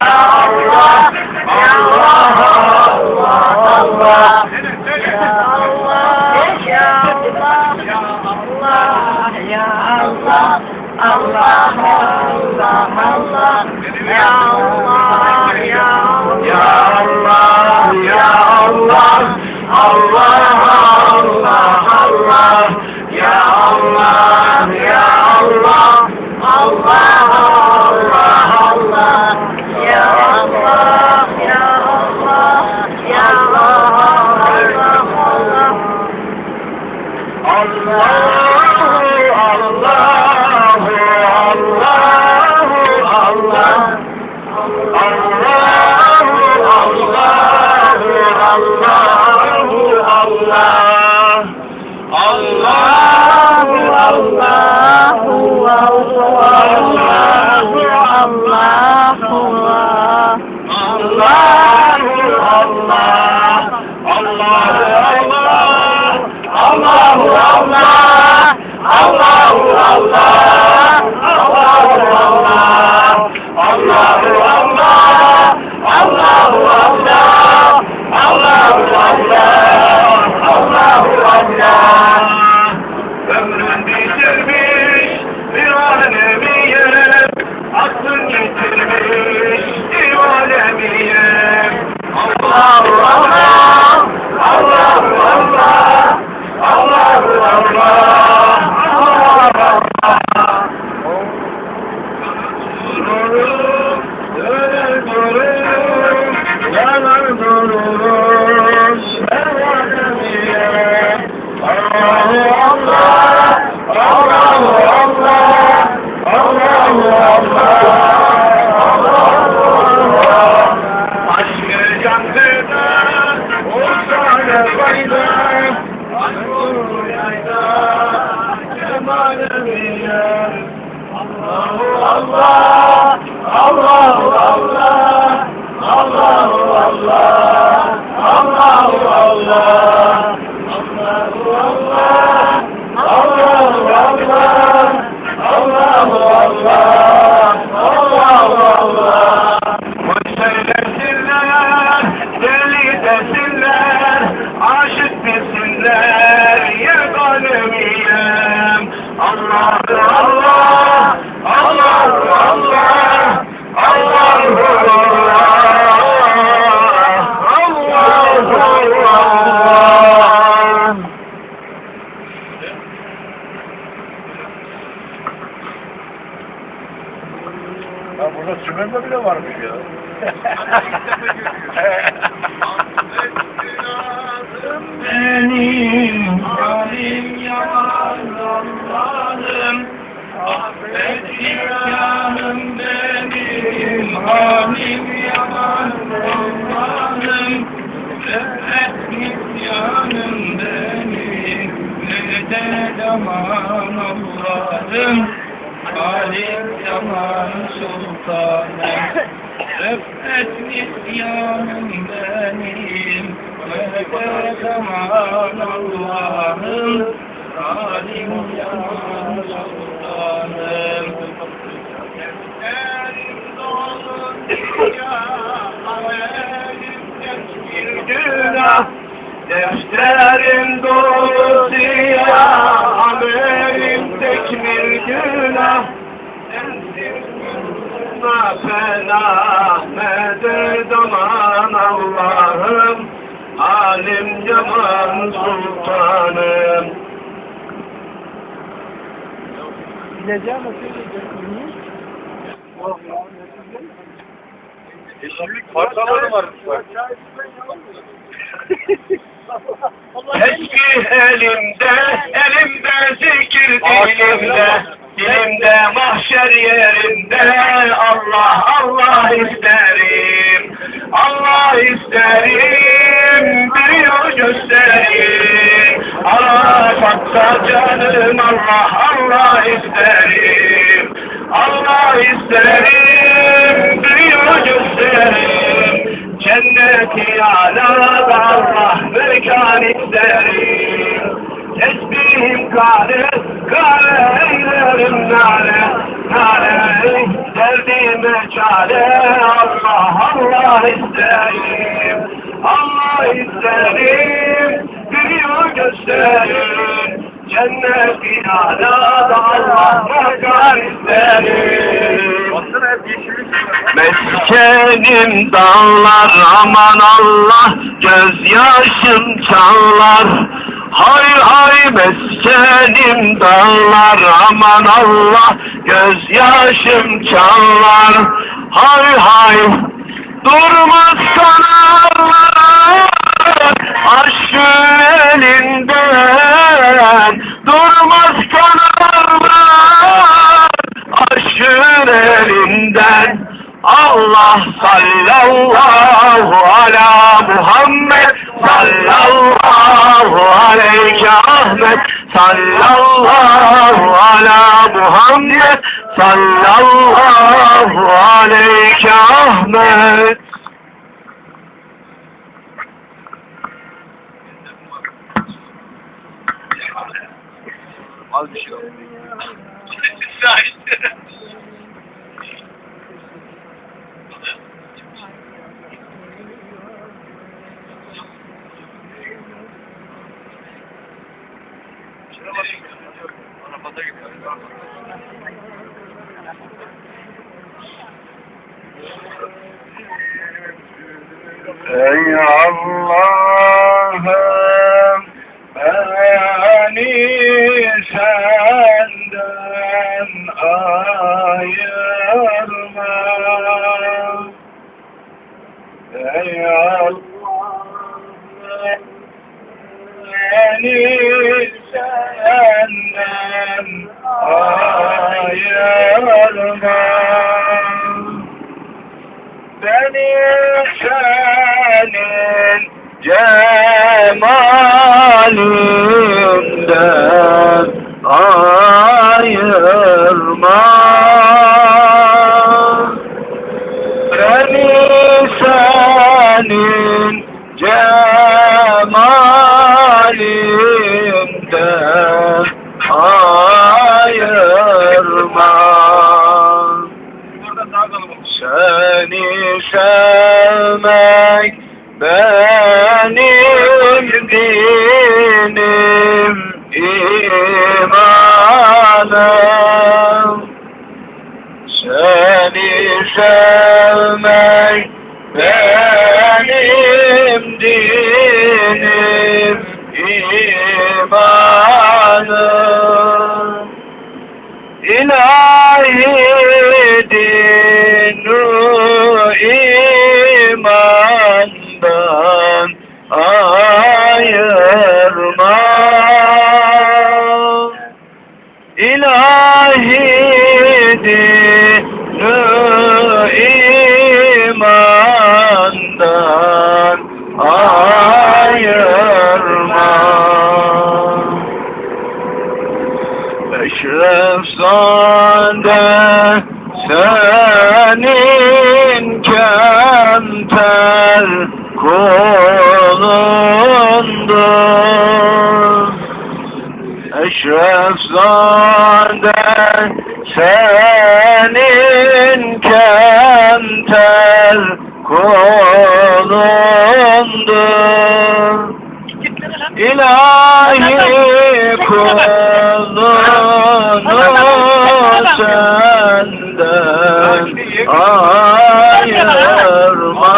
Allah, Allah, Allah, Allah. Ya Allah, ya Allah, Allah, Allah, Allah, Allah, Allah, ya Allah, ya Allah, Allah, Allah. Ya Allah, ya Allah, Allah, الله الله Bende bile varmış ya. السلطان سلطانا أبت نسيان إيمانهم وهدى زمان اللهم ظالم سلطانا Defterim dolu siyah, haberim tekmil günah fena medet aman Allah'ım Alim yaman sultanım. Yeşillik parçaları bak. Tesbih elimde, elimde zikir dilimde, dilimde mahşer yerinde Allah Allah isterim, Allah isterim, bir yol gösterin. Arafat'ta canım Allah Allah isterim, Allah isterim, bir yol gösterin. Cenneti alada Allah mekan isterim. Tesbih aleyhim kare Kare eylerim nare Nare derdime çare Allah Allah isterim. Allah isterim. Bir yol gösterin Cennet-i alada Allah makar isterim. Meskenim dağlar aman Allah gözyaşım çanlar Hay hay meskenim dağlar aman Allah gözyaşım çanlar Hay hay durmaz kanarlar aşkın elinden. Durmaz kanarlar aşkın elinden Allah sallallahu ala Muhammed sallallahu aleyke Ahmet sallallahu ala Muhammed sallallahu aleyke Ahmet Az bir şey oldu. Ey Allah'ım beni senden ayırma. Ey Allah'ım beni senden ayırma. Beni senin cemalinden ayırma beni senin cemalinden benim dinim imanım. Seni sevmek benim dinim imanım. İlahi dinu ayırma İlahi dinu imandan ayırma Eşref zade senin kemter kulundur Eşref senin kemter kulundur İlahi kulunu senden ayırma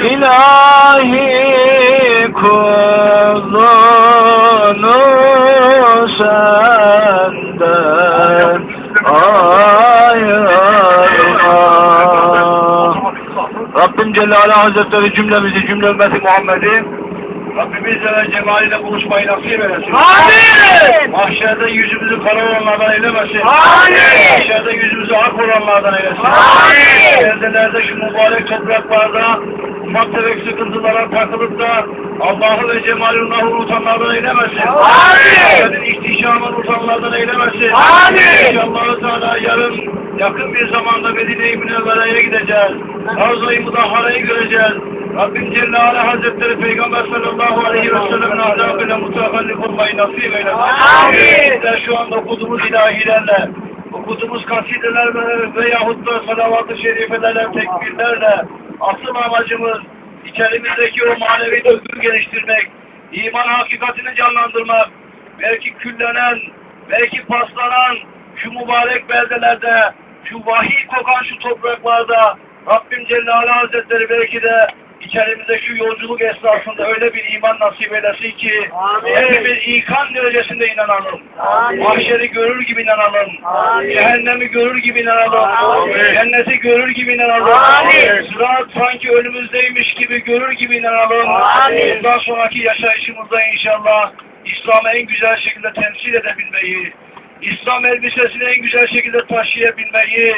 İlahi kulunu Rabbim Celle Ala Hazretleri cümlemizi cümle ümmeti Muhammed'i Rabbimizle ve cemaliyle buluşmayı nasip eylesin. Amin. Mahşerde yüzümüzü kara olanlardan eylemesin. Amin. Mahşerde yüzümüzü ak olanlardan eylesin. Amin. Yerdelerde şu mübarek topraklarda ufak tefek sıkıntılara takılıp da Allah'ı ve cemalini unutanlardan eylemesin. Amin. Senin ihtişamını unutanlardan eylemesin. Amin. İnşallah Teala yarın yakın bir zamanda Medine-i Münevvere'ye gideceğiz. Ravza-i Mudahhare'yi göreceğiz. Rabbim Celle Ala Hazretleri Peygamber sallallahu aleyhi ve sellem'in ahlakıyla mutakallif olmayı nasip eylesin. Amin. Bizler şu anda okuduğumuz ilahilerle, okuduğumuz kasideler ve veyahut da salavat-ı şerifelerle, tekbirlerle asıl amacımız içerimizdeki o manevi duyguyu geliştirmek, iman hakikatini canlandırmak, belki küllenen, belki paslanan şu mübarek beldelerde, şu vahiy kokan şu topraklarda Rabbim Celle Ala Hazretleri belki de içerimize şu yolculuk esnasında öyle bir iman nasip eylesin ki Amin. hepimiz ikan derecesinde inanalım. Amin. Mahşeri görür gibi inanalım. Amin. Cehennemi görür gibi inanalım. Amin. Cenneti görür gibi inanalım. Amin. Sırat sanki önümüzdeymiş gibi görür gibi inanalım. Amin. Bundan sonraki yaşayışımızda inşallah İslam'ı en güzel şekilde temsil edebilmeyi, İslam elbisesini en güzel şekilde taşıyabilmeyi,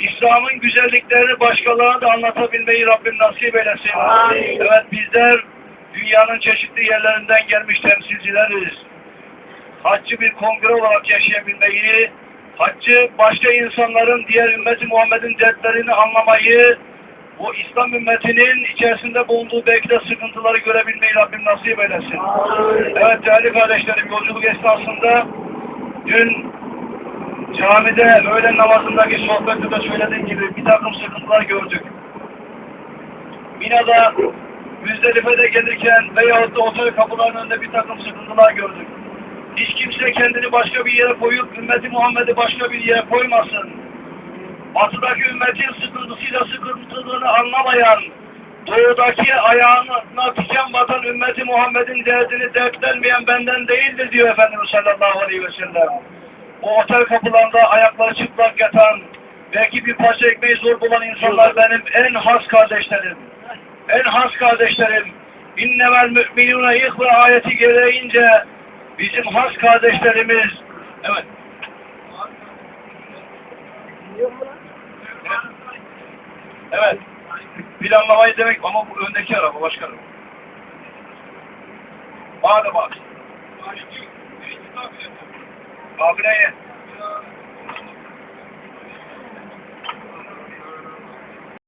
İslam'ın güzelliklerini başkalarına da anlatabilmeyi Rabbim nasip eylesin. Amin. Evet bizler dünyanın çeşitli yerlerinden gelmiş temsilcileriz. Haccı bir kongre olarak yaşayabilmeyi, haccı başka insanların diğer ümmeti Muhammed'in dertlerini anlamayı, bu İslam ümmetinin içerisinde bulunduğu belki de sıkıntıları görebilmeyi Rabbim nasip eylesin. Evet değerli kardeşlerim yolculuk esnasında dün camide öğlen namazındaki sohbette de söylediğim gibi bir takım sıkıntılar gördük. Mina'da Müzdelife'de gelirken veyahut da otel kapılarının önünde bir takım sıkıntılar gördük. Hiç kimse kendini başka bir yere koyup ümmeti Muhammed'i başka bir yere koymasın. Batıdaki ümmetin sıkıntısıyla sıkıntılığını anlamayan, doğudaki ayağına tiken batan ümmeti Muhammed'in derdini dertlenmeyen benden değildir diyor Efendimiz sallallahu aleyhi ve sellem. O otel kapılarında ayakları çıplak yatan, belki bir parça ekmeği zor bulan insanlar benim en has kardeşlerim. En has kardeşlerim. İnnemel müminune ihve ayeti gereğince bizim has kardeşlerimiz. Evet. Evet. Planlamayı demek ama bu öndeki araba başkanım. Bana da obra é essa.